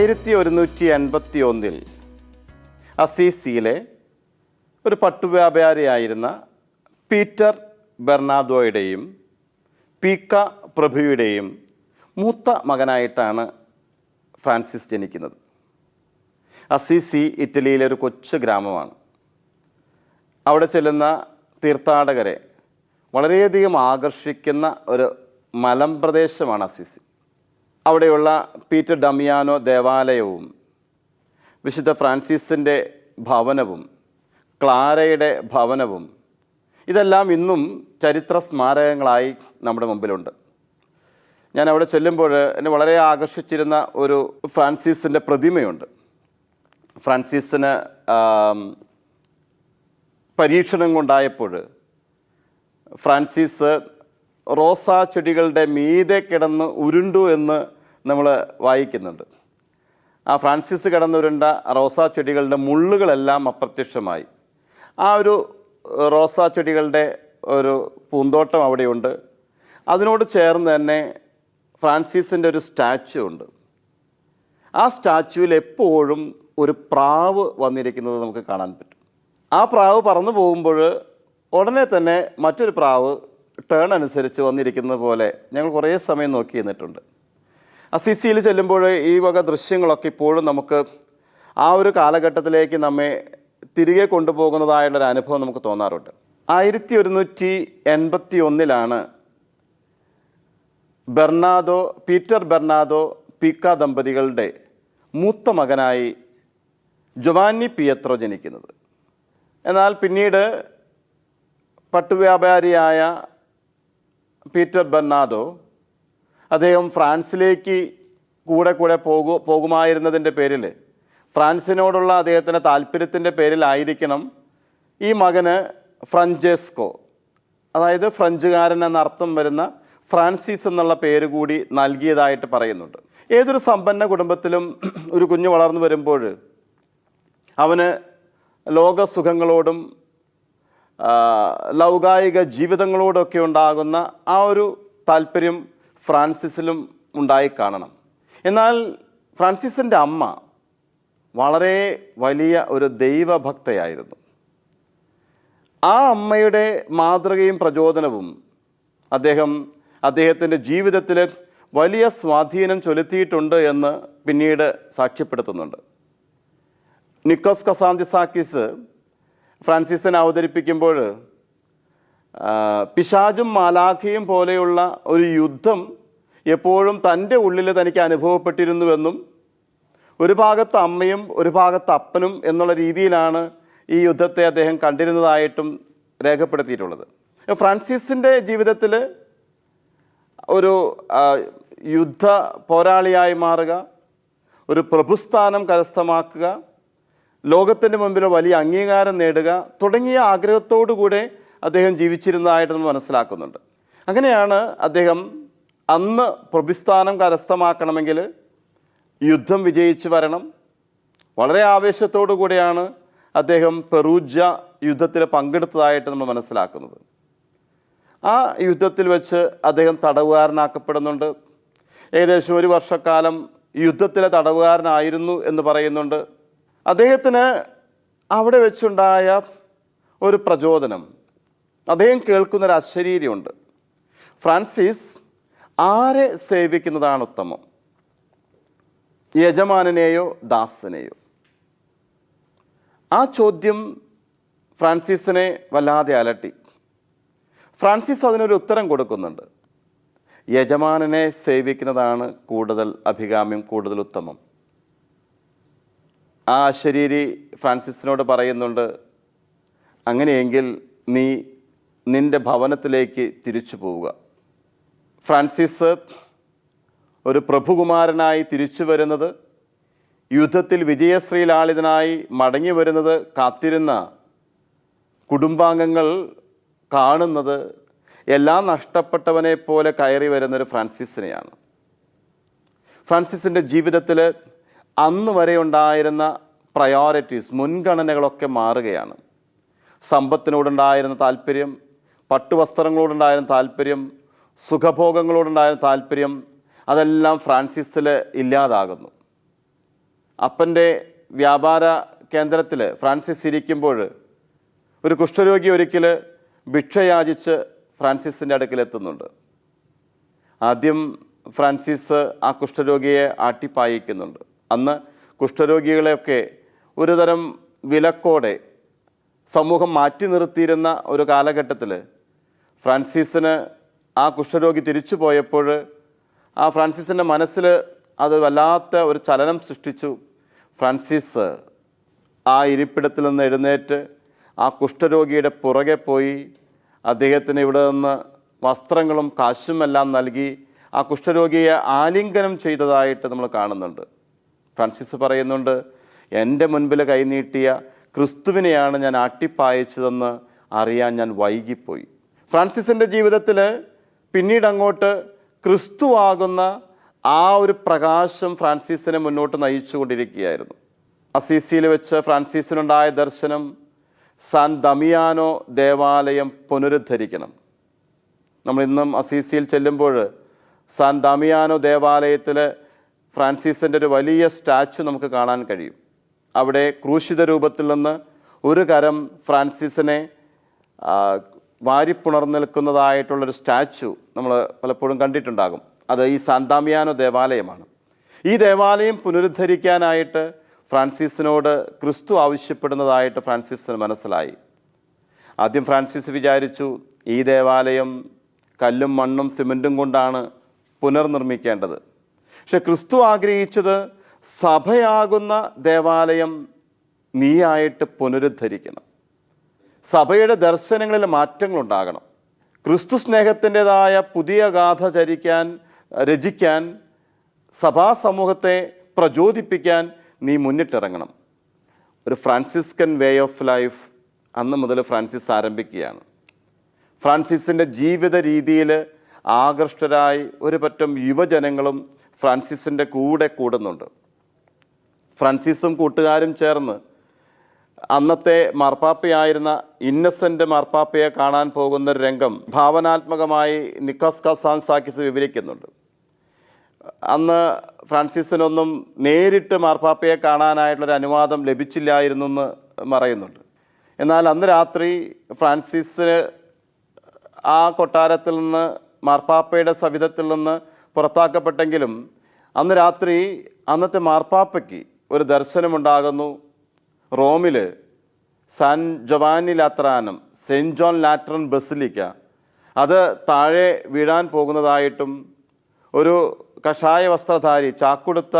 ആയിരത്തി ഒരുന്നൂറ്റി എൺപത്തി ഒന്നിൽ അസീസിയിലെ ഒരു പട്ടുവ്യാപാരിയായിരുന്ന പീറ്റർ ബെർണാദോയുടെയും പീക്ക പ്രഭുയുടെയും മൂത്ത മകനായിട്ടാണ് ഫ്രാൻസിസ് ജനിക്കുന്നത്. അസീസി ഇറ്റലിയിലെ ഒരു കൊച്ചു ഗ്രാമമാണ്. അവിടെ ചെല്ലുന്ന തീർത്ഥാടകരെ വളരെയധികം ആകർഷിക്കുന്ന ഒരു മലമ്പ്രദേശമാണ് അസീസി. അവിടെയുള്ള പീറ്റർ ഡമിയാനോ ദേവാലയവും വിശുദ്ധ ഫ്രാൻസിസിന്റെ ഭവനവും ക്ലാരയുടെ ഭവനവും ഇതെല്ലാം ഇന്നും ചരിത്ര സ്മാരകങ്ങളായി നമ്മുടെ മുമ്പിലുണ്ട്. ഞാൻ അവിടെ ചെല്ലുമ്പോൾ എന്നെ വളരെ ആകർഷിച്ചിരുന്ന ഒരു ഫ്രാൻസിസിന്റെ പ്രതിമയുണ്ട്. ഫ്രാൻസിസിന് പരീക്ഷണം കൊണ്ടായപ്പോൾ ഫ്രാൻസിസ് റോസാ ചെടികളുടെ മീതെ കിടന്ന് ഉരുണ്ടു എന്ന് നമ്മൾ വായിക്കുന്നുണ്ട്. ആ ഫ്രാൻസിസ് കിടന്നുരുണ്ട റോസാ ചെടികളുടെ മുള്ളുകളെല്ലാം അപ്രത്യക്ഷമായി. ആ ഒരു റോസാ ചെടികളുടെ ഒരു പൂന്തോട്ടം അവിടെയുണ്ട്. അതിനോട് ചേർന്ന് തന്നെ ഫ്രാൻസിസിന്റെ ഒരു സ്റ്റാച്ചു ഉണ്ട്. ആ സ്റ്റാച്ചുവിൽ എപ്പോഴും ഒരു പ്രാവ് വന്നിരിക്കുന്നത് നമുക്ക് കാണാൻ പറ്റും. ആ പ്രാവ് പറന്നു പോകുമ്പോൾ ഉടനെ തന്നെ മറ്റൊരു പ്രാവ് ടേൺ അനുസരിച്ച് വന്നിരിക്കുന്നത് പോലെ ഞങ്ങൾ കുറേ സമയം നോക്കി നിന്നിട്ടുണ്ട്. അസിസിയിൽ ചെല്ലുമ്പോൾ ഈ വക ദൃശ്യങ്ങളൊക്കെ ഇപ്പോഴും നമുക്ക് ആ ഒരു കാലഘട്ടത്തിലേക്ക് നമ്മെ തിരികെ കൊണ്ടുപോകുന്നതായുള്ളൊരു അനുഭവം നമുക്ക് തോന്നാറുണ്ട്. ആയിരത്തി ഒരുന്നൂറ്റി എൺപത്തി ഒന്നിലാണ് ബെർണാദോ പീറ്റർ ബെർണാദോ പീക്ക ദമ്പതികളുടെ മൂത്ത മകനായി ജൊവാനി പിയത്രോ ജനിക്കുന്നത്. എന്നാൽ പിന്നീട് പട്ടുവ്യാപാരിയായ പീറ്റർ ബെർണാഡോ അദ്ദേഹം ഫ്രാൻസിലേക്ക് കൂടെ കൂടെ പോകു പോകുമായിരുന്നതിന്റെ പേരിൽ ഫ്രാൻസിനോടുള്ള അദ്ദേഹത്തിന്റെ താല്പര്യത്തിന്റെ പേരിലായിരിക്കണം ഈ മകന് ഫ്രഞ്ചെസ്കോ. അതായത് ഫ്രഞ്ചുകാരൻ എന്ന അർത്ഥം വരുന്ന ഫ്രാൻസിസ് എന്നുള്ള പേര് കൂടി നൽകിയതായിട്ട് പറയുന്നുണ്ട്. ഏതൊരു സമ്പന്ന കുടുംബത്തിലും ഒരു കുഞ്ഞ് വളർന്നു വരുമ്പോൾ അവന് ലോകസുഖങ്ങളോടും ലൗകായിക ജീവിതങ്ങളോടൊക്കെ ഉണ്ടാകുന്ന ആ ഒരു താല്പര്യം ഫ്രാൻസിസിലും ഉണ്ടായി കാണണം. എന്നാൽ ഫ്രാൻസിസിന്റെ അമ്മ വളരെ വലിയ ഒരു ദൈവഭക്തയായിരുന്നു. ആ അമ്മയുടെ മാതൃകയും പ്രചോദനവും അദ്ദേഹം അദ്ദേഹത്തിന്റെ ജീവിതത്തിൽ വലിയ സ്വാധീനം ചൊലുത്തിയിട്ടുണ്ട് എന്ന് പിന്നീട് സാക്ഷ്യപ്പെടുത്തുന്നുണ്ട്. നിക്കോസ് കസാന്തിസാക്കിസ് ഫ്രാൻസിസിനെ അവതരിപ്പിക്കുമ്പോൾ പിശാജും മാലാഖയും പോലെയുള്ള ഒരു യുദ്ധം എപ്പോഴും തന്റെ ഉള്ളിൽ തനിക്ക് അനുഭവപ്പെട്ടിരുന്നുവെന്നും ഒരു ഭാഗത്ത് അമ്മയും ഒരു ഭാഗത്ത് അപ്പനും എന്നുള്ള രീതിയിലാണ് ഈ യുദ്ധത്തെ അദ്ദേഹം കണ്ടിരുന്നതായിട്ടും രേഖപ്പെടുത്തിയിട്ടുള്ളത്. ഫ്രാൻസിസിന്റെ ജീവിതത്തിൽ ഒരു യുദ്ധ പോരാളിയായി മാറുക ഒരു പ്രഭുസ്ഥാനം കരസ്ഥമാക്കുക ലോകത്തിന്റെ മുമ്പിൽ വലിയ അംഗീകാരം നേടുക തുടങ്ങിയ ആഗ്രഹത്തോടു കൂടെ അദ്ദേഹം ജീവിച്ചിരുന്നതായിട്ട് നമ്മൾ മനസ്സിലാക്കുന്നുണ്ട്. അങ്ങനെയാണ് അദ്ദേഹം അന്ന് പ്രഭിസ്ഥാനം കരസ്ഥമാക്കണമെങ്കിൽ യുദ്ധം വിജയിച്ചു വരണം. വളരെ ആവേശത്തോടു കൂടെയാണ് അദ്ദേഹം പെറൂജ യുദ്ധത്തിൽ പങ്കെടുത്തതായിട്ട് നമ്മൾ മനസ്സിലാക്കുന്നത്. ആ യുദ്ധത്തിൽ വെച്ച് അദ്ദേഹം തടവുകാരനാക്കപ്പെടുന്നുണ്ട്. ഏകദേശം ഒരു വർഷക്കാലം യുദ്ധത്തിലെ തടവുകാരനായിരുന്നു എന്ന് പറയുന്നുണ്ട്. അദ്ദേഹത്തിന് അവിടെ വെച്ചുണ്ടായ ഒരു പ്രചോദനം. അദ്ദേഹം കേൾക്കുന്നൊരു അശരീരിയുണ്ട്. ഫ്രാൻസിസ് ആരെ സേവിക്കുന്നതാണ് ഉത്തമം? യജമാനനെയോ ദാസനെയോ? ആ ചോദ്യം ഫ്രാൻസിസിനെ വല്ലാതെ അലട്ടി. ഫ്രാൻസിസ് അതിനൊരു ഉത്തരം കൊടുക്കുന്നുണ്ട്. യജമാനനെ സേവിക്കുന്നതാണ് കൂടുതൽ അഭികാമ്യം കൂടുതൽ ഉത്തമം. ആ ശരീരി ഫ്രാൻസിസിനോട് പറയുന്നുണ്ട് അങ്ങനെയെങ്കിൽ നീ നിന്റെ ഭവനത്തിലേക്ക് തിരിച്ചു പോവുക. ഫ്രാൻസിസ് ഒരു പ്രഭുകുമാരനായി തിരിച്ചു വരുന്നത് യുദ്ധത്തിൽ വിജയശ്രീലാളിതനായി മടങ്ങി വരുന്നത് കാത്തിരുന്ന കുടുംബാംഗങ്ങൾ കാണുന്നത് എല്ലാം നഷ്ടപ്പെട്ടവനെ പോലെ കയറി വരുന്നൊരു ഫ്രാൻസിസിനെയാണ്. ഫ്രാൻസിസിന്റെ ജീവിതത്തിൽ അന്ന് വരെ ഉണ്ടായിരുന്ന പ്രയോറിറ്റീസ് മുൻഗണനകളൊക്കെ മാറുകയാണ്. സമ്പത്തിനോടുണ്ടായിരുന്ന താല്പര്യം പട്ടുവസ്ത്രങ്ങളോടുണ്ടായിരുന്ന താല്പര്യം സുഖഭോഗങ്ങളോടുണ്ടായിരുന്ന താല്പര്യം അതെല്ലാം ഫ്രാൻസിസിൽ ഇല്ലാതാകുന്നു. അപ്പന്റെ വ്യാപാര കേന്ദ്രത്തിൽ ഫ്രാൻസിസ് ഇരിക്കുമ്പോൾ ഒരു കുഷ്ഠരോഗി ഒരിക്കൽ ഭിക്ഷയാചിച്ച് ഫ്രാൻസിസിന്റെ അടുക്കലെത്തുന്നുണ്ട്. ആദ്യം ഫ്രാൻസിസ് ആ കുഷ്ഠരോഗിയെ ആട്ടിപ്പായിക്കുന്നുണ്ട്. അന്ന് കുഷ്ഠരോഗികളെയൊക്കെ ഒരുതരം വിലക്കോടെ സമൂഹം മാറ്റി നിർത്തിയിരുന്ന ഒരു കാലഘട്ടത്തിൽ ഫ്രാൻസിസിന് ആ കുഷ്ഠരോഗി തിരിച്ചു പോയപ്പോൾ ആ ഫ്രാൻസിസിന്റെ മനസ്സിൽ അത് വല്ലാത്ത ഒരു ചലനം സൃഷ്ടിച്ചു. ഫ്രാൻസിസ് ആ ഇരിപ്പിടത്തിൽ നിന്ന് എഴുന്നേറ്റ് ആ കുഷ്ഠരോഗിയുടെ പുറകെ പോയി അദ്ദേഹത്തിന് ഇവിടെ നിന്ന് വസ്ത്രങ്ങളും കാശുമെല്ലാം നൽകി ആ കുഷ്ഠരോഗിയെ ആലിംഗനം ചെയ്തതായിട്ട് നമ്മൾ കാണുന്നുണ്ട്. ഫ്രാൻസിസ് പറയുന്നുണ്ട് എന്റെ മുൻപിൽ കൈനീട്ടിയ ക്രിസ്തുവിനെയാണ് ഞാൻ ആട്ടിപ്പായച്ചതെന്ന് അറിയാൻ ഞാൻ വൈകിപ്പോയി. ഫ്രാൻസിസിന്റെ ജീവിതത്തിൽ പിന്നീട് അങ്ങോട്ട് ക്രിസ്തുവാകുന്ന ആ ഒരു പ്രകാശം ഫ്രാൻസിസിനെ മുന്നോട്ട് നയിച്ചുകൊണ്ടിരിക്കുകയായിരുന്നു. അസീസിയിൽ വെച്ച് ഫ്രാൻസിസിനുണ്ടായ ദർശനം സാൻ ദമിയാനോ ദേവാലയം പുനരുദ്ധരിക്കണം. നമ്മൾ ഇന്നും അസീസിയിൽ ചെല്ലുമ്പോൾ സാൻ ദമിയാനോ ദേവാലയത്തിൽ ഫ്രാൻസിസിന്റെ ഒരു വലിയ സ്റ്റാച്ചു നമുക്ക് കാണാൻ കഴിയും. അവിടെ ക്രൂശിത രൂപത്തിൽ നിന്ന് ഒരു കരം ഫ്രാൻസിസിനെ വാരിപ്പുണർന്നിൽക്കുന്നതായിട്ടുള്ളൊരു വാരിപ്പുണർന്നു നിൽക്കുന്നതായിട്ടുള്ളൊരു സ്റ്റാച്ചു നമ്മൾ പലപ്പോഴും കണ്ടിട്ടുണ്ടാകും. അത് ഈ സാന്താമിയാനോ ദേവാലയമാണ്. ഈ ദേവാലയം പുനരുദ്ധരിക്കാനായിട്ട് ഫ്രാൻസിസിനോട് ക്രിസ്തു ആവശ്യപ്പെടുന്നതായിട്ട് ഫ്രാൻസിസിന് മനസ്സിലായി. ആദ്യം ഫ്രാൻസിസ് വിചാരിച്ചു ഈ ദേവാലയം കല്ലും മണ്ണും സിമന്റും കൊണ്ടാണ് പുനർനിർമ്മിക്കേണ്ടത്. പക്ഷെ ക്രിസ്തു ആഗ്രഹിച്ചത് സഭയാകുന്ന ദേവാലയം നീയായിട്ട് പുനരുദ്ധരിക്കണം. സഭയുടെ ദർശനങ്ങളിൽ മാറ്റങ്ങൾ ഉണ്ടാകണം ക്രിസ്തു സ്നേഹത്തിന്റെതായ പുതിയ ഗാഥ ചരിക്കാൻ രചിക്കാൻ സഭാ സമൂഹത്തെ പ്രചോദിപ്പിക്കാൻ നീ മുന്നിട്ടിറങ്ങണം. ഒരു ഫ്രാൻസിസ്കൻ വേ ഓഫ് ലൈഫ് അന്ന് മുതൽ ഫ്രാൻസിസ് ആരംഭിക്കുകയാണ്. ഫ്രാൻസിസിന്റെ ജീവിത രീതിയിൽ ആകൃഷ്ടരായി ഒരു പറ്റം യുവജനങ്ങളും ഫ്രാൻസിസിന്റെ കൂടെ കൂടുന്നുണ്ട്. ഫ്രാൻസിസും കൂട്ടുകാരും ചേർന്ന് അന്നത്തെ മാർപ്പാപ്പയായിരുന്ന ഇന്നസെന്റ് മാർപ്പാപ്പയെ കാണാൻ പോകുന്ന രംഗം ഭാവനാത്മകമായി നിക്കോസ് കസാൻ സാക്കിസ് വിവരിക്കുന്നുണ്ട്. അന്ന് ഫ്രാൻസിസിനൊന്നും നേരിട്ട് മാർപ്പാപ്പയെ കാണാനായിട്ടുള്ളൊരു അനുവാദം ലഭിച്ചില്ലായിരുന്നു എന്ന് പറയുന്നുണ്ട്. എന്നാൽ അന്ന് രാത്രി ഫ്രാൻസിസ് ആ കൊട്ടാരത്തിൽ നിന്ന് മാർപ്പാപ്പയുടെ സവിധത്തിൽ നിന്ന് പുറത്താക്കപ്പെട്ടെങ്കിലും അന്ന് രാത്രി അന്നത്തെ മാർപ്പാപ്പയ്ക്ക് ഒരു ദർശനമുണ്ടാകുന്നു. റോമിൽ സാൻ ജവാനി ലാത്രാനം സെന്റ് ജോൺ ലാട്രൻ ബസിലിക്ക അത് താഴെ വീഴാൻ പോകുന്നതായിട്ടും ഒരു കഷായ വസ്ത്രധാരി ചാക്കുടുത്ത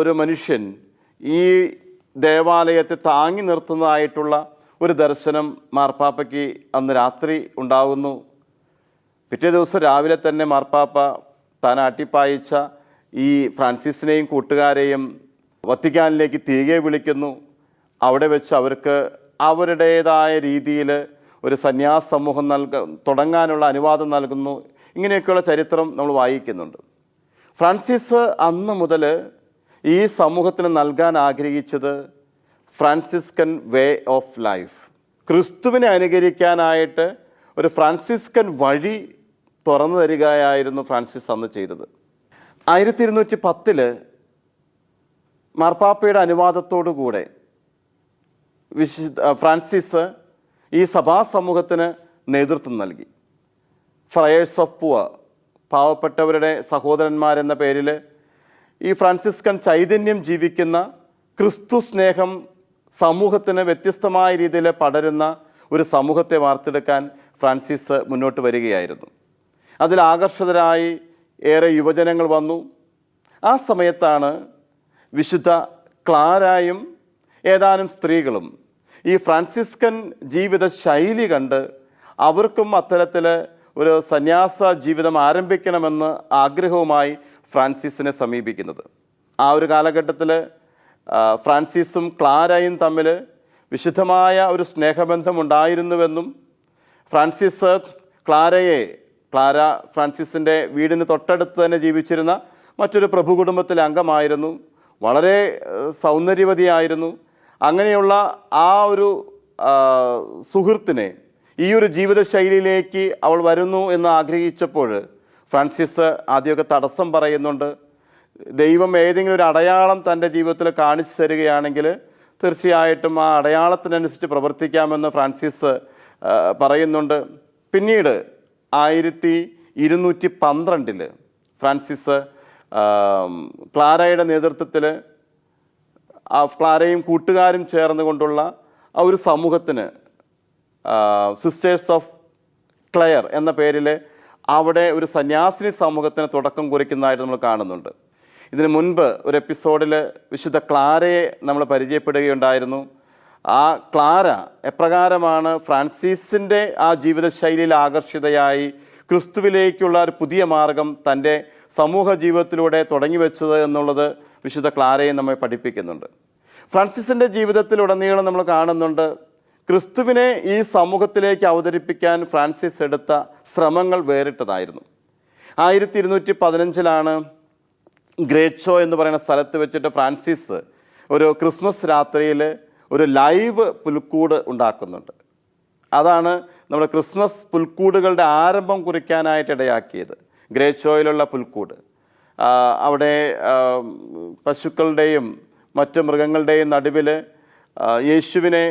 ഒരു മനുഷ്യൻ ഈ ദേവാലയത്തെ താങ്ങി നിർത്തുന്നതായിട്ടുള്ള ഒരു ദർശനം മാർപ്പാപ്പയ്ക്ക് അന്ന് രാത്രി ഉണ്ടാകുന്നു. പിറ്റേ ദിവസം രാവിലെ തന്നെ മാർപ്പാപ്പ താൻ ആട്ടിപ്പായിച്ച ഈ ഫ്രാൻസിസിനെയും കൂട്ടുകാരെയും വത്തിക്കാനിലേക്ക് തിരികെ വിളിക്കുന്നു. അവിടെ വെച്ച് അവർക്ക് അവരുടേതായ രീതിയിൽ ഒരു സന്യാസ സമൂഹം നൽക തുടങ്ങാനുള്ള അനുവാദം നൽകുന്നു. ഇങ്ങനെയൊക്കെയുള്ള ചരിത്രം നമ്മൾ വായിക്കുന്നുണ്ട്. ഫ്രാൻസിസ് അന്ന് മുതൽ ഈ സമൂഹത്തിന് നൽകാൻ ആഗ്രഹിച്ചത് ഫ്രാൻസിസ്കൻ വേ ഓഫ് ലൈഫ്. ക്രിസ്തുവിനെ അനുകരിക്കാനായിട്ട് ഒരു ഫ്രാൻസിസ്കൻ വഴി തുറന്നു തരികയായിരുന്നു ഫ്രാൻസിസ് അന്ന് ചെയ്തത്. ആയിരത്തി ഇരുന്നൂറ്റി പത്തിൽ മാർപ്പാപ്പയുടെ അനുവാദത്തോടു കൂടെ വിശുദ്ധ ഫ്രാൻസിസ് ഈ സഭാ സമൂഹത്തിന് നേതൃത്വം നൽകി. ഫ്രയേഴ്സ് ഓഫ് പുവ പാവപ്പെട്ടവരുടെ സഹോദരന്മാരെന്ന പേരിൽ ഈ ഫ്രാൻസിസ്കൻ ചൈതന്യം ജീവിക്കുന്ന ക്രിസ്തു സ്നേഹം സമൂഹത്തിന് വ്യത്യസ്തമായ രീതിയിൽ പടരുന്ന ഒരു സമൂഹത്തെ വാർത്തെടുക്കാൻ ഫ്രാൻസിസ് മുന്നോട്ട് വരികയായിരുന്നു. അതിൽ ആകർഷിതരായി ഏറെ യുവജനങ്ങൾ വന്നു. ആ സമയത്താണ് വിശുദ്ധ ക്ലാരായും ഏതാനും സ്ത്രീകളും ഈ ഫ്രാൻസിസ്കൻ ജീവിത ശൈലി കണ്ട് അവർക്കും അത്തരത്തിൽ ഒരു സന്യാസ ജീവിതം ആരംഭിക്കണമെന്ന് ആഗ്രഹവുമായി ഫ്രാൻസിസിനെ സമീപിക്കുന്നത്. ആ ഒരു കാലഘട്ടത്തിൽ ഫ്രാൻസിസും ക്ലാരയും തമ്മിൽ വിശുദ്ധമായ ഒരു സ്നേഹബന്ധം ഉണ്ടായിരുന്നുവെന്നും ഫ്രാൻസിസ് ക്ലാരയെ ക്ലാര ഫ്രാൻസിസിന്റെ വീടിന് തൊട്ടടുത്ത് തന്നെ ജീവിച്ചിരുന്ന മറ്റൊരു പ്രഭു കുടുംബത്തിലെ അംഗമായിരുന്നു. വളരെ സൗന്ദര്യവതിയായിരുന്നു. അങ്ങനെയുള്ള ആ ഒരു സുഹൃത്തിനെ ഈ ഒരു ജീവിതശൈലിയിലേക്ക് അവൾ വരുന്നു എന്ന് ആഗ്രഹിച്ചപ്പോൾ ഫ്രാൻസിസ് ആദ്യമൊക്കെ തടസ്സം പറയുന്നുണ്ട്. ദൈവം ഏതെങ്കിലും ഒരു അടയാളം തന്റെ ജീവിതത്തിൽ കാണിച്ചു തരികയാണെങ്കിൽ തീർച്ചയായിട്ടും ആ അടയാളത്തിനനുസരിച്ച് പ്രവർത്തിക്കാമെന്ന് ഫ്രാൻസിസ് പറയുന്നുണ്ട്. പിന്നീട് ആയിരത്തി ഇരുന്നൂറ്റി പന്ത്രണ്ടിൽ ഫ്രാൻസിസ് ക്ലാരയുടെ നേതൃത്വത്തിൽ ആ ക്ലാരയും കൂട്ടുകാരും ചേർന്നുകൊണ്ടുള്ള ആ ഒരു സമൂഹത്തിന് സിസ്റ്റേഴ്സ് ഓഫ് ക്ലയർ എന്ന പേരിൽ അവിടെ ഒരു സന്യാസിനി സമൂഹത്തിന് തുടക്കം കുറിക്കുന്നതായിട്ട് നമ്മൾ കാണുന്നുണ്ട്. ഇതിനു മുൻപ് ഒരു എപ്പിസോഡിൽ വിശുദ്ധ ക്ലാരയെ നമ്മൾ പരിചയപ്പെടുകയുണ്ടായിരുന്നു. ആ ക്ലാര എപ്രകാരമാണ് ഫ്രാൻസിസിന്റെ ആ ജീവിതശൈലിയിൽ ആകർഷിതയായി ക്രിസ്തുവിലേക്കുള്ള ഒരു പുതിയ മാർഗം തന്റെ സമൂഹ ജീവിതത്തിലൂടെ തുടങ്ങി വെച്ചത് എന്നുള്ളത് വിശുദ്ധ ക്ലാരയെ നമ്മെ പഠിപ്പിക്കുന്നുണ്ട്. ഫ്രാൻസിസിന്റെ ജീവിതത്തിലുടനീളം നമ്മൾ കാണുന്നുണ്ട് ക്രിസ്തുവിനെ ഈ സമൂഹത്തിലേക്ക് അവതരിപ്പിക്കാൻ ഫ്രാൻസിസ് എടുത്ത ശ്രമങ്ങൾ വേറിട്ടതായിരുന്നു. ആയിരത്തി ഇരുന്നൂറ്റി പതിനഞ്ചിലാണ് ഗ്രേച്ചോ എന്ന് പറയുന്ന സ്ഥലത്ത് വെച്ചിട്ട് ഫ്രാൻസിസ് ഒരു ക്രിസ്മസ് രാത്രിയിൽ ഒരു ലൈവ് പുൽക്കൂട് ഉണ്ടാക്കുന്നുണ്ട്. അതാണ് നമ്മുടെ ക്രിസ്മസ് പുൽക്കൂടുകളുടെ ആരംഭം കുറിക്കാനായിട്ട് ഇടയാക്കിയത്. ഗ്രേച്ചോയിലുള്ള പുൽക്കൂട്. അവിടെ പശുക്കളുടെയും മറ്റ് മൃഗങ്ങളുടെയും നടുവിൽ യേശുവിനെ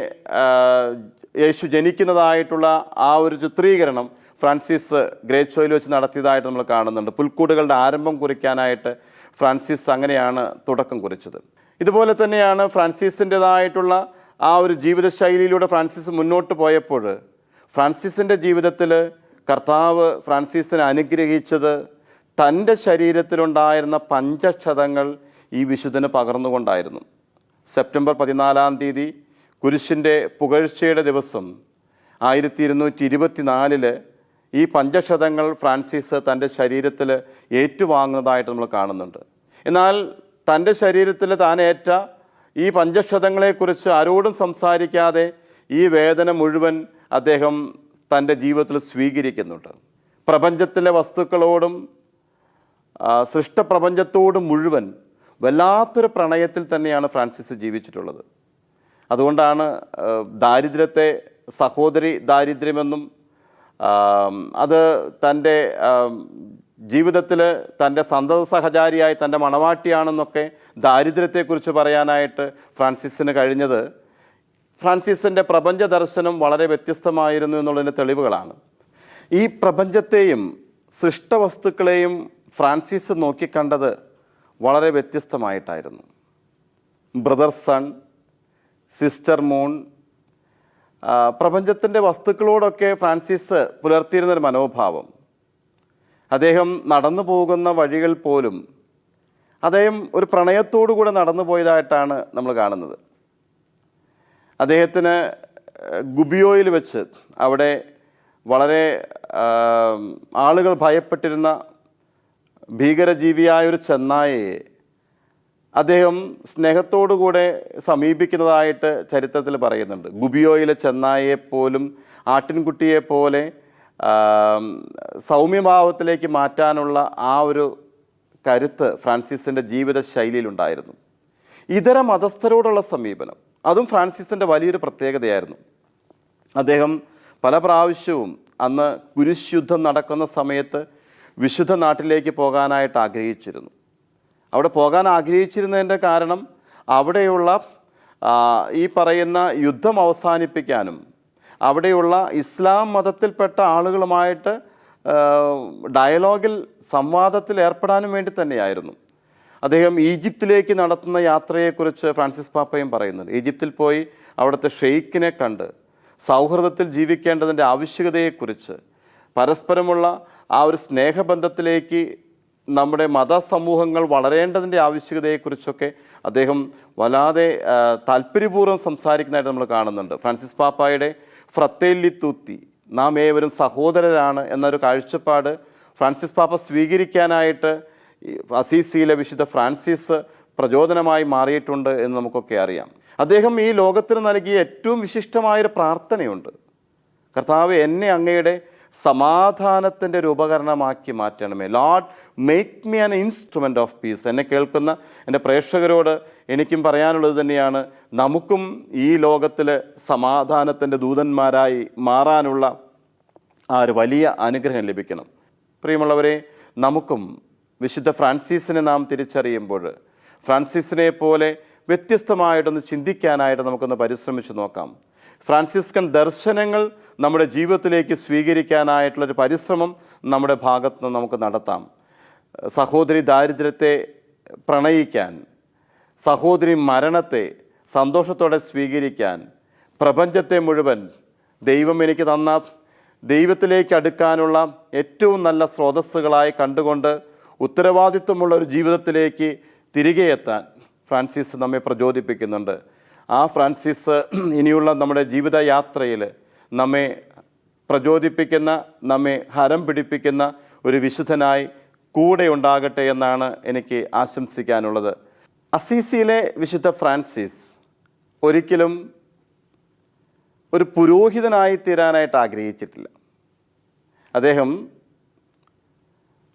യേശു ജനിക്കുന്നതായിട്ടുള്ള ആ ഒരു ചിത്രീകരണം ഫ്രാൻസിസ് ഗ്രേച്ചോയിൽ വെച്ച് നടത്തിയതായിട്ട് നമ്മൾ കാണുന്നുണ്ട്. പുൽക്കൂടുകളുടെ ആരംഭം കുറിക്കാനായിട്ട് ഫ്രാൻസിസ് അങ്ങനെയാണ് തുടക്കം കുറിച്ചത്. ഇതുപോലെ തന്നെയാണ് ഫ്രാൻസിസിന്റെതായിട്ടുള്ള ആ ഒരു ജീവിതശൈലിയിലൂടെ ഫ്രാൻസിസ് മുന്നോട്ട് പോയപ്പോൾ ഫ്രാൻസിസിന്റെ ജീവിതത്തിൽ കർത്താവ് ഫ്രാൻസിസിനെ അനുഗ്രഹിച്ചത് തന്റെ ശരീരത്തിലുണ്ടായിരുന്ന പഞ്ചക്ഷതങ്ങൾ ഈ വിശുദ്ധന് പകർന്നുകൊണ്ടായിരുന്നു. സെപ്റ്റംബർ പതിനാലാം തീയതി കുരിശിന്റെ പുകഴ്ചയുടെ ദിവസം ആയിരത്തി ഇരുന്നൂറ്റി ഇരുപത്തിനാലിൽ ഈ പഞ്ചക്ഷതങ്ങൾ ഫ്രാൻസിസ് തന്റെ ശരീരത്തിൽ ഏറ്റുവാങ്ങുന്നതായിട്ട് നമ്മൾ കാണുന്നുണ്ട്. എന്നാൽ തന്റെ ശരീരത്തിൽ താനേറ്റ ഈ പഞ്ചക്ഷതങ്ങളെക്കുറിച്ച് ആരോടും സംസാരിക്കാതെ ഈ വേദന മുഴുവൻ അദ്ദേഹം തന്റെ ജീവിതത്തിൽ സ്വീകരിക്കുന്നുണ്ട്. പ്രപഞ്ചത്തിലെ വസ്തുക്കളോടും സൃഷ്ടപ്രപഞ്ചത്തോടും മുഴുവൻ വല്ലാത്തൊരു പ്രണയത്തിൽ തന്നെയാണ് ഫ്രാൻസിസ് ജീവിച്ചിട്ടുള്ളത്. അതുകൊണ്ടാണ് ദാരിദ്ര്യത്തെ സഹോദരി ദാരിദ്ര്യമെന്നും അത് തന്റെ ജീവിതത്തിൽ തന്റെ സന്തത സഹചാരിയായി തന്റെ മണവാട്ടിയാണെന്നൊക്കെ ദാരിദ്ര്യത്തെക്കുറിച്ച് പറയാനായിട്ട് ഫ്രാൻസിസിന് കഴിഞ്ഞത് ഫ്രാൻസിസിന്റെ പ്രപഞ്ച ദർശനം വളരെ വ്യത്യസ്തമായിരുന്നു എന്നുള്ളതിന്റെ തെളിവുകളാണ്. ഈ പ്രപഞ്ചത്തെയും സൃഷ്ടവസ്തുക്കളെയും ഫ്രാൻസിസ് നോക്കിക്കണ്ടത് വളരെ വ്യത്യസ്തമായിട്ടായിരുന്നു. ബ്രദർ സൺ സിസ്റ്റർ മൂൺ പ്രപഞ്ചത്തിന്റെ വസ്തുക്കളോടൊക്കെ ഫ്രാൻസിസ് പുലർത്തിയിരുന്നൊരു മനോഭാവം. അദ്ദേഹം നടന്നു പോകുന്ന വഴികൾ പോലും അദ്ദേഹം ഒരു പ്രണയത്തോടു കൂടെ നടന്നു പോയതായിട്ടാണ് നമ്മൾ കാണുന്നത്. അദ്ദേഹത്തിന് ഗുബിയോയിൽ വെച്ച് അവിടെ വളരെ ആളുകൾ ഭയപ്പെട്ടിരുന്ന ഭീകരജീവിയായ ഒരു ചെന്നായയെ അദ്ദേഹം സ്നേഹത്തോടുകൂടെ സമീപിക്കുന്നതായിട്ട് ചരിത്രത്തിൽ പറയുന്നുണ്ട്. ഗുബിയോയിലെ ചെന്നായയെ പോലും ആട്ടിൻകുട്ടിയെ പോലെ സൗമ്യഭാവത്തിലേക്ക് മാറ്റാനുള്ള ആ ഒരു കരുത്ത് ഫ്രാൻസിസിന്റെ ജീവിത ശൈലിയിലുണ്ടായിരുന്നു ഇതര മതസ്ഥരോടുള്ള സമീപനം അതും ഫ്രാൻസിസിന്റെ വലിയൊരു പ്രത്യേകതയായിരുന്നു. അദ്ദേഹം പല പ്രാവശ്യവും അന്ന് കുരിശുദ്ധം നടക്കുന്ന സമയത്ത് വിശുദ്ധ നാട്ടിലേക്ക് പോകാനായിട്ട് ആഗ്രഹിച്ചിരുന്നു. അവിടെ പോകാൻ ആഗ്രഹിച്ചിരുന്നതിന്റെ കാരണം അവിടെയുള്ള ഈ പറയുന്ന യുദ്ധം അവസാനിപ്പിക്കാനും അവിടെയുള്ള ഇസ്ലാം മതത്തിൽപ്പെട്ട ആളുകളുമായിട്ട് ഡയലോഗിൽ സംവാദത്തിൽ ഏർപ്പെടാനും വേണ്ടി തന്നെയായിരുന്നു. അദ്ദേഹം ഈജിപ്തിലേക്ക് നടത്തുന്ന യാത്രയെക്കുറിച്ച് ഫ്രാൻസിസ് പാപ്പയും പറയുന്നുണ്ട്. ഈജിപ്തിൽ പോയി അവിടുത്തെ ഷെയ്ഖിനെ കണ്ട് സൗഹൃദത്തിൽ ജീവിക്കേണ്ടതിന്റെ ആവശ്യകതയെക്കുറിച്ച് പരസ്പരമുള്ള ആ ഒരു സ്നേഹബന്ധത്തിലേക്ക് നമ്മുടെ മതസമൂഹങ്ങൾ വളരേണ്ടതിന്റെ ആവശ്യകതയെക്കുറിച്ചൊക്കെ അദ്ദേഹം വല്ലാതെ താല്പര്യപൂർവം സംസാരിക്കുന്നതായിട്ട് നമ്മൾ കാണുന്നുണ്ട്. ഫ്രാൻസിസ് പാപ്പായുടെ ഫ്രത്തേല്ലി തൂത്തി. നാം ഏവരും സഹോദരരാണ് എന്നൊരു കാഴ്ചപ്പാട് ഫ്രാൻസിസ് പാപ്പ സ്വീകരിക്കാനായിട്ട് അസീസിയിലെ വിശുദ്ധ ഫ്രാൻസിസ് പ്രചോദനമായി മാറിയിട്ടുണ്ട് എന്ന് നമുക്കൊക്കെ അറിയാം. അദ്ദേഹം ഈ ലോകത്തിന് നൽകിയ ഏറ്റവും വിശിഷ്ടമായൊരു പ്രാർത്ഥനയുണ്ട്. കർത്താവ് എന്നെ അങ്ങയുടെ സമാധാനത്തിന്റെ ഒരു ഉപകരണമാക്കി മാറ്റണമേ. Lord make me an instrument of peace എന്നെ കേൾക്കുന്ന എന്റെ പ്രേക്ഷകരോട് എനിക്കും പറയാനുള്ളത് തന്നെയാണ് നമുക്കും ഈ ലോകത്തിൽ സമാധാനത്തിന്റെ ദൂതന്മാരായി മാറാനുള്ള ആ ഒരു വലിയ അനുഗ്രഹം ലഭിക്കണം. പ്രിയമുള്ളവരെ നമുക്കും വിശുദ്ധ ഫ്രാൻസിസിനെ നാം തിരിച്ചറിയുമ്പോൾ ഫ്രാൻസിസിനെ പോലെ വ്യത്യസ്തമായിട്ടൊന്ന് ചിന്തിക്കാനായിട്ട് നമുക്കൊന്ന് പരിശ്രമിച്ചു നോക്കാം. ഫ്രാൻസിസ്കൻ ദർശനങ്ങൾ നമ്മുടെ ജീവിതത്തിലേക്ക് സ്വീകരിക്കാനായിട്ടുള്ളൊരു പരിശ്രമം നമ്മുടെ ഭാഗത്തു നിന്ന് നമുക്ക് നടത്താം. സഹോദരി ദാരിദ്ര്യത്തെ പ്രണയിക്കാൻ സഹോദരി മരണത്തെ സന്തോഷത്തോടെ സ്വീകരിക്കാൻ പ്രപഞ്ചത്തെ മുഴുവൻ ദൈവം എനിക്ക് തന്ന ദൈവത്തിലേക്ക് അടുക്കാനുള്ള ഏറ്റവും നല്ല സ്രോതസ്സുകളായി കണ്ടുകൊണ്ട് ഉത്തരവാദിത്വമുള്ള ഒരു ജീവിതത്തിലേക്ക് തിരികെ എത്താൻ ഫ്രാൻസിസ് നമ്മെ പ്രചോദിപ്പിക്കുന്നുണ്ട്. ആ ഫ്രാൻസിസ് ഇനിയുള്ള നമ്മുടെ ജീവിതയാത്രയിൽ നമ്മെ പ്രചോദിപ്പിക്കുന്ന നമ്മെ ഹരം പിടിപ്പിക്കുന്ന ഒരു വിശുദ്ധനായി കൂടെ ഉണ്ടാകട്ടെ എന്നാണ് എനിക്ക് ആശംസിക്കാനുള്ളത്. അസീസിയിലെ വിശുദ്ധ ഫ്രാൻസിസ് ഒരിക്കലും ഒരു പുരോഹിതനായി തീരാനായിട്ട് ആഗ്രഹിച്ചിട്ടില്ല. അദ്ദേഹം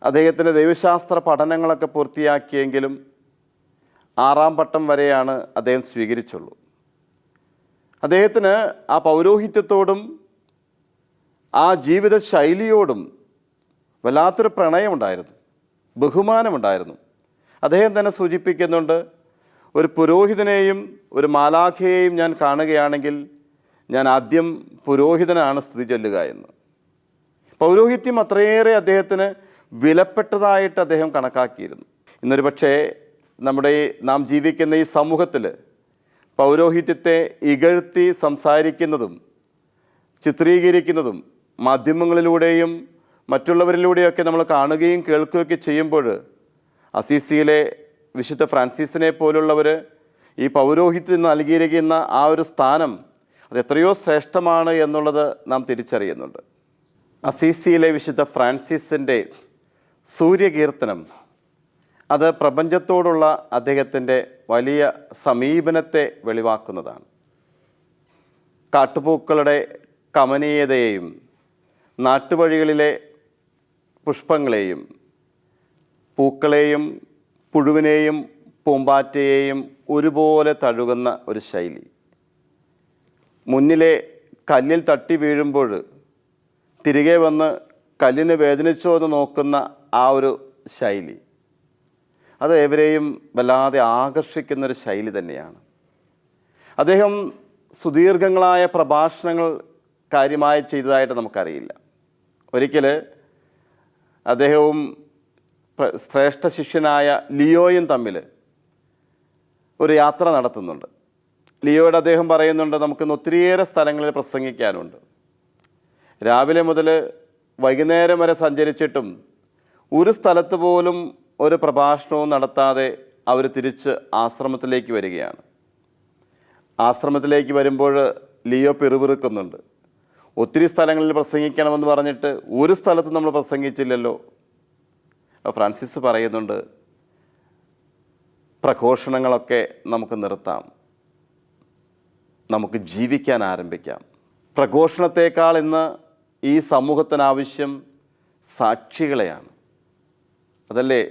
അദ്ദേഹത്തിന്റെ ദൈവശാസ്ത്ര പഠനങ്ങളൊക്കെ പൂർത്തിയാക്കിയെങ്കിലും ആറാം പട്ടം വരെയാണ് അദ്ദേഹം സ്വീകരിച്ചുള്ളൂ. അദ്ദേഹത്തിന് ആ പൗരോഹിത്യത്തോടും ആ ജീവിത ശൈലിയോടും വല്ലാത്തൊരു പ്രണയമുണ്ടായിരുന്നു. ബഹുമാനമുണ്ടായിരുന്നു. അദ്ദേഹം തന്നെ സൂചിപ്പിക്കുന്നുണ്ട് ഒരു പുരോഹിതനെയും ഒരു മാലാഖയെയും ഞാൻ കാണുകയാണെങ്കിൽ ഞാൻ ആദ്യം പുരോഹിതനാണ് സ്ഥിതി ചൊല്ലുക എന്ന്. പൗരോഹിത്യം അത്രയേറെ അദ്ദേഹത്തിന് വിലപ്പെട്ടതായിട്ട് അദ്ദേഹം കണക്കാക്കിയിരുന്നു. ഇന്നൊരു പക്ഷേ നമ്മുടെ നാം ജീവിക്കുന്ന ഈ സമൂഹത്തിൽ പൗരോഹിത്യത്തെ ഇകഴ്ത്തി സംസാരിക്കുന്നതും ചിത്രീകരിക്കുന്നതും മാധ്യമങ്ങളിലൂടെയും മറ്റുള്ളവരിലൂടെയൊക്കെ നമ്മൾ കാണുകയും കേൾക്കുകയൊക്കെ ചെയ്യുമ്പോൾ അസീസിയിലെ വിശുദ്ധ ഫ്രാൻസിസിനെ പോലുള്ളവർ ഈ പൗരോഹിത്യത്തിന് നൽകിയിരിക്കുന്ന ആ ഒരു സ്ഥാനം അത് എത്രയോ ശ്രേഷ്ഠമാണ് എന്നുള്ളത് നാം തിരിച്ചറിയുന്നുണ്ട്. അസീസിയിലെ വിശുദ്ധ ഫ്രാൻസിസിന്റെ സൂര്യകീർത്തനം അത് പ്രപഞ്ചത്തോടുള്ള അദ്ദേഹത്തിന്റെ വലിയ സമീപനത്തെ വെളിവാക്കുന്നതാണ്. കാട്ടുപൂക്കളുടെ കമനീയതയെയും നാട്ടുവഴികളിലെ പുഷ്പങ്ങളെയും പൂക്കളെയും പുഴുവിനെയും പൂമ്പാറ്റയെയും ഒരുപോലെ തഴുകുന്ന ഒരു ശൈലി. മുന്നിലെ കല്ലിൽ തട്ടി വീഴുമ്പോൾ തിരികെ വന്ന് കല്ലിന് വേദനിച്ചോ എന്ന് നോക്കുന്ന ആ ഒരു ശൈലി. അത് എവരെയും വല്ലാതെ ആകർഷിക്കുന്നൊരു ശൈലി തന്നെയാണ്. അദ്ദേഹം സുദീർഘങ്ങളായ പ്രഭാഷണങ്ങൾ കാര്യമായി ചെയ്തതായിട്ട് നമുക്കറിയില്ല. ഒരിക്കൽ അദ്ദേഹവും ശ്രേഷ്ഠ ശിഷ്യനായ ലിയോയും തമ്മിൽ ഒരു യാത്ര നടത്തുന്നുണ്ട്. ലിയോയുടെ അദ്ദേഹം പറയുന്നുണ്ട് നമുക്കിന്ന് ഒത്തിരിയേറെ സ്ഥലങ്ങളിൽ പ്രസംഗിക്കാനുണ്ട്. രാവിലെ മുതൽ വൈകുന്നേരം വരെ സഞ്ചരിച്ചിട്ടും ഒരു സ്ഥലത്ത് പോലും ഒരു പ്രഭാഷണവും നടത്താതെ അവർ തിരിച്ച് ആശ്രമത്തിലേക്ക് വരികയാണ്. ആശ്രമത്തിലേക്ക് വരുമ്പോൾ ലിയോ പിറുപിറുക്കുന്നുണ്ട്. ഒത്തിരി സ്ഥലങ്ങളിൽ പ്രസംഗിക്കണമെന്ന് പറഞ്ഞിട്ട് ഒരു സ്ഥലത്തും നമ്മൾ പ്രസംഗിച്ചില്ലല്ലോ. ഫ്രാൻസിസ് പറയുന്നുണ്ട് പ്രഘോഷണങ്ങളൊക്കെ നമുക്ക് നിർത്താം. നമുക്ക് ജീവിക്കാൻ ആരംഭിക്കാം. പ്രഘോഷണത്തേക്കാൾ ഇന്ന് ഈ സമൂഹത്തിനാവശ്യം സാക്ഷികളെയാണ്. അതല്ലേ?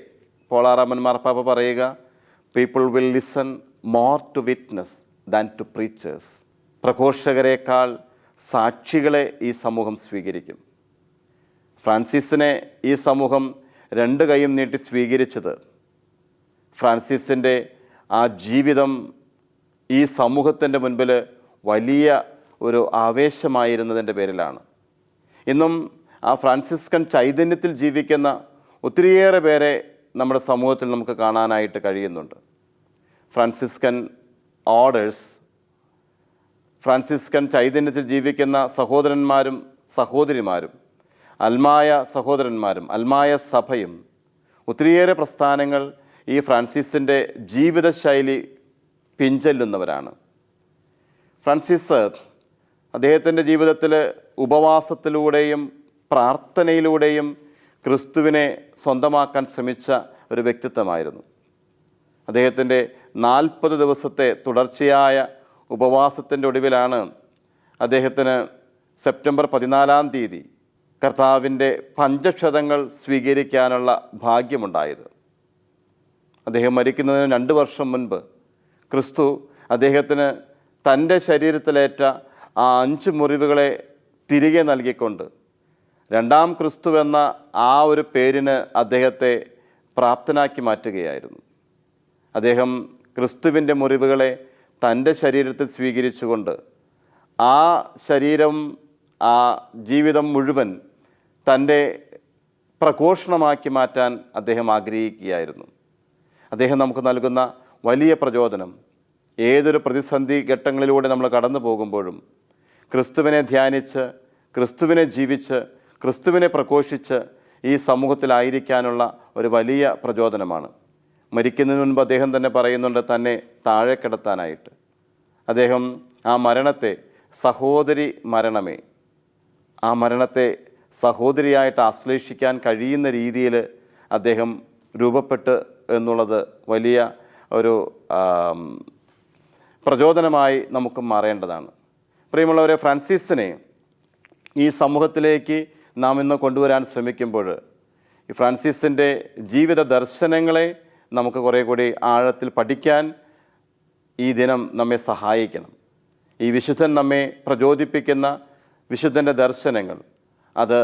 പോളാറാമൻ മാർപ്പാപ്പ പറയുക people will listen more to witness than to preachers പ്രഘോഷകരെക്കാൾ സാക്ഷികളെ ഈ സമൂഹം സ്വീകരിക്കും. ഫ്രാൻസിസിനെ ഈ സമൂഹം രണ്ട് കൈയും നീട്ടി സ്വീകരിച്ചത്. ഫ്രാൻസിസിന്റെ ആ ജീവിതം ഈ സമൂഹത്തിന്റെ മുൻപിൽ വലിയ ഒരു ആവേശമായിരുന്നതിന്റെ പേരിലാണ്. ഇന്നും ആ ഫ്രാൻസിസ്കൻ ചൈതന്യത്തിൽ ജീവിക്കുന്ന ഒത്തിരിയേറെ പേരെ നമ്മുടെ സമൂഹത്തിൽ നമുക്ക് കാണാനായിട്ട് കഴിയുന്നുണ്ട്. ഫ്രാൻസിസ്കൻ ഓർഡേഴ്സ് ഫ്രാൻസിസ്കൻ ചൈതന്യത്തിൽ ജീവിക്കുന്ന സഹോദരന്മാരും സഹോദരിമാരും അൽമായ സഹോദരന്മാരും അൽമായ സഭയും ഒത്തിരിയേറെ പ്രസ്ഥാനങ്ങൾ ഈ ഫ്രാൻസിസിന്റെ ജീവിതശൈലി പിഞ്ചൊല്ലുന്നവരാണ് ഫ്രാൻസിസ് അദ്ദേഹത്തിന്റെ ജീവിതത്തിൽ ഉപവാസത്തിലൂടെയും പ്രാർത്ഥനയിലൂടെയും ക്രിസ്തുവിനെ സ്വന്തമാക്കാൻ ശ്രമിച്ച ഒരു വ്യക്തിത്വമായിരുന്നു. അദ്ദേഹത്തിന്റെ നാൽപ്പത് ദിവസത്തെ തുടർച്ചയായ ഉപവാസത്തിന്റെ ഒടുവിലാണ് അദ്ദേഹത്തിന് സെപ്റ്റംബർ പതിനാലാം തീയതി കർത്താവിന്റെ പഞ്ചക്ഷതങ്ങൾ സ്വീകരിക്കാനുള്ള ഭാഗ്യമുണ്ടായത്. അദ്ദേഹം മരിക്കുന്നതിന് രണ്ട് വർഷം മുൻപ് ക്രിസ്തു അദ്ദേഹത്തിന് തന്റെ ശരീരത്തിലേറ്റ ആ അഞ്ച് മുറിവുകളെ തിരികെ നൽകിക്കൊണ്ട് രണ്ടാം ക്രിസ്തു എന്ന ആ ഒരു പേരിന് അദ്ദേഹത്തെ പ്രാപ്തനാക്കി മാറ്റുകയായിരുന്നു. അദ്ദേഹം ക്രിസ്തുവിന്റെ മുറിവുകളെ തന്റെ ശരീരത്തിൽ സ്വീകരിച്ചുകൊണ്ട് ആ ശരീരം ആ ജീവിതം മുഴുവൻ തന്റെ പ്രഘോഷണമാക്കി മാറ്റാൻ അദ്ദേഹം ആഗ്രഹിക്കുകയായിരുന്നു. അദ്ദേഹം നമുക്ക് നൽകുന്ന വലിയ പ്രചോദനം. ഏതൊരു പ്രതിസന്ധി ഘട്ടങ്ങളിലൂടെ നമ്മൾ കടന്നു പോകുമ്പോഴും ക്രിസ്തുവിനെ ധ്യാനിച്ച് ക്രിസ്തുവിനെ ജീവിച്ച് ക്രിസ്തുവിനെ പ്രഘോഷിച്ച് ഈ സമൂഹത്തിലായിരിക്കാനുള്ള ഒരു വലിയ പ്രചോദനമാണ്. മരിക്കുന്നതിന് മുൻപ് അദ്ദേഹം തന്നെ പറയുന്നുണ്ട് തന്നെ താഴെ കിടത്താനായിട്ട്. അദ്ദേഹം ആ മരണത്തെ സഹോദരി മരണമേ. ആ മരണത്തെ സഹോദരിയായിട്ട് ആശ്ലേഷിക്കാൻ കഴിയുന്ന രീതിയിൽ അദ്ദേഹം രൂപപ്പെട്ട് എന്നുള്ളത് വലിയ ഒരു പ്രചോദനമായി നമുക്ക് മാറേണ്ടതാണ്. പ്രിയമുള്ളവരെ ഫ്രാൻസിസിനെ ഈ സമൂഹത്തിലേക്ക് നാം ഇന്ന് കൊണ്ടുവരാൻ ശ്രമിക്കുമ്പോൾ ഈ ഫ്രാൻസിസിന്റെ ജീവിത ദർശനങ്ങളെ നമുക്ക് കുറേ കൂടി ആഴത്തിൽ പഠിക്കാൻ ഈ ദിനം നമ്മെ സഹായിക്കണം. ഈ വിശുദ്ധൻ നമ്മെ പ്രചോദിപ്പിക്കുന്ന വിശുദ്ധന്റെ ദർശനങ്ങൾ അത്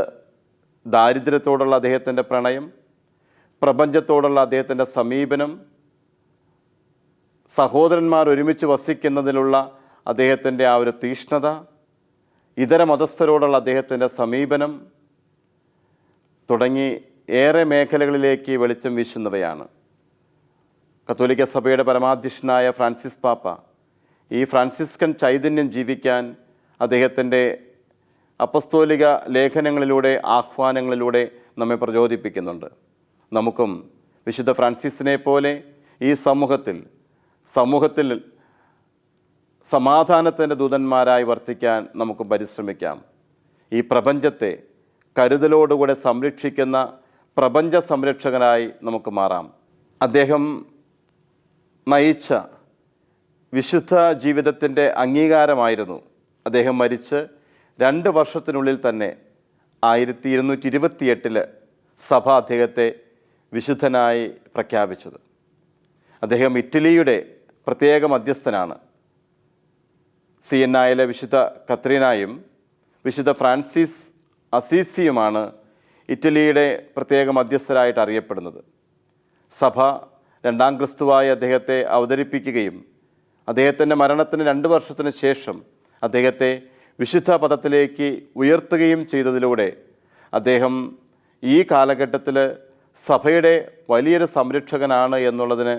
ദാരിദ്ര്യത്തോടുള്ള അദ്ദേഹത്തിന്റെ പ്രണയം പ്രപഞ്ചത്തോടുള്ള അദ്ദേഹത്തിന്റെ സമീപനം സഹോദരന്മാർ ഒരുമിച്ച് വസിക്കുന്നതിലുള്ള അദ്ദേഹത്തിന്റെ ആ ഒരു തീഷ്ണത ഇതര മതസ്ഥരോടുള്ള അദ്ദേഹത്തിന്റെ സമീപനം തുടങ്ങി ഏറെ മേഖലകളിലേക്ക് വെളിച്ചം വീശുന്നവയാണ്. കത്തോലിക്ക സഭയുടെ പരമാധ്യക്ഷനായ ഫ്രാൻസിസ് പാപ്പ. ഈ ഫ്രാൻസിസ്കൻ ചൈതന്യം ജീവിക്കാൻ അദ്ദേഹത്തിന്റെ അപ്പസ്തോലിക ലേഖനങ്ങളിലൂടെ ആഹ്വാനങ്ങളിലൂടെ നമ്മെ പ്രചോദിപ്പിക്കുന്നുണ്ട്. നമുക്കും വിശുദ്ധ ഫ്രാൻസിസിനെ പോലെ ഈ സമൂഹത്തിൽ സമൂഹത്തിൽ സമാധാനത്തിന്റെ ദൂതന്മാരായി വർത്തിക്കാൻ നമുക്ക് പരിശ്രമിക്കാം. ഈ പ്രപഞ്ചത്തെ കരുതലോടുകൂടെ സംരക്ഷിക്കുന്ന പ്രപഞ്ച സംരക്ഷകനായി നമുക്ക് മാറാം. അദ്ദേഹം നയിച്ച വിശുദ്ധ ജീവിതത്തിന്റെ അംഗീകാരമായിരുന്നു. അദ്ദേഹം മരിച്ച് രണ്ട് വർഷത്തിനുള്ളിൽ തന്നെ ആയിരത്തി ഇരുന്നൂറ്റി ഇരുപത്തിയെട്ടിൽ സഭ അദ്ദേഹത്തെ വിശുദ്ധനായി പ്രഖ്യാപിച്ചത്. അദ്ദേഹം ഇറ്റലിയുടെ പ്രത്യേക മധ്യസ്ഥനാണ്. സി എൻ ആയിലെ വിശുദ്ധ കത്രീനായും വിശുദ്ധ ഫ്രാൻസിസ് അസീസിയുമാണ് ഇറ്റലിയുടെ പ്രത്യേക മധ്യസ്ഥരായിട്ട് അറിയപ്പെടുന്നത്. സഭ രണ്ടാം ക്രിസ്തുവായി അദ്ദേഹത്തെ അവതരിപ്പിക്കുകയും അദ്ദേഹത്തിന്റെ മരണത്തിന് രണ്ട് വർഷത്തിന് ശേഷം അദ്ദേഹത്തെ വിശുദ്ധ പദത്തിലേക്ക് ഉയർത്തുകയും ചെയ്തതിലൂടെ അദ്ദേഹം ഈ കാലഘട്ടത്തിൽ സഭയുടെ വലിയൊരു സംരക്ഷകനാണ് എന്നുള്ളതിന്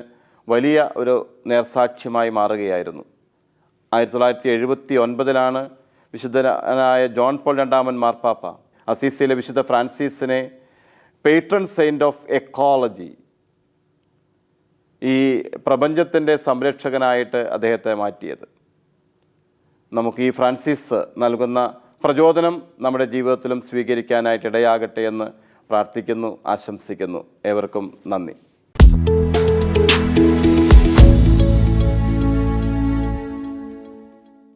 വലിയ ഒരു നേർസാക്ഷ്യമായി മാറുകയായിരുന്നു. ആയിരത്തി തൊള്ളായിരത്തി എഴുപത്തി ഒൻപതിലാണ് വിശുദ്ധനായ ജോൺ പോൾ രണ്ടാമൻ മാർപ്പാപ്പ അസീസിയിലെ വിശുദ്ധ ഫ്രാൻസിസിനെ പേട്രൺ സെയിന്റ് ഓഫ് എക്കോളജി ഈ പ്രപഞ്ചത്തിന്റെ സംരക്ഷകനായിട്ട് അദ്ദേഹത്തെ മാറ്റിയത്. നമുക്ക് ഈ ഫ്രാൻസിസ് നൽകുന്ന പ്രചോദനം നമ്മുടെ ജീവിതത്തിലും സ്വീകരിക്കാനായിട്ട് ഇടയാകട്ടെ എന്ന് പ്രാർത്ഥിക്കുന്നു ആശംസിക്കുന്നു. ഏവർക്കും നന്ദി.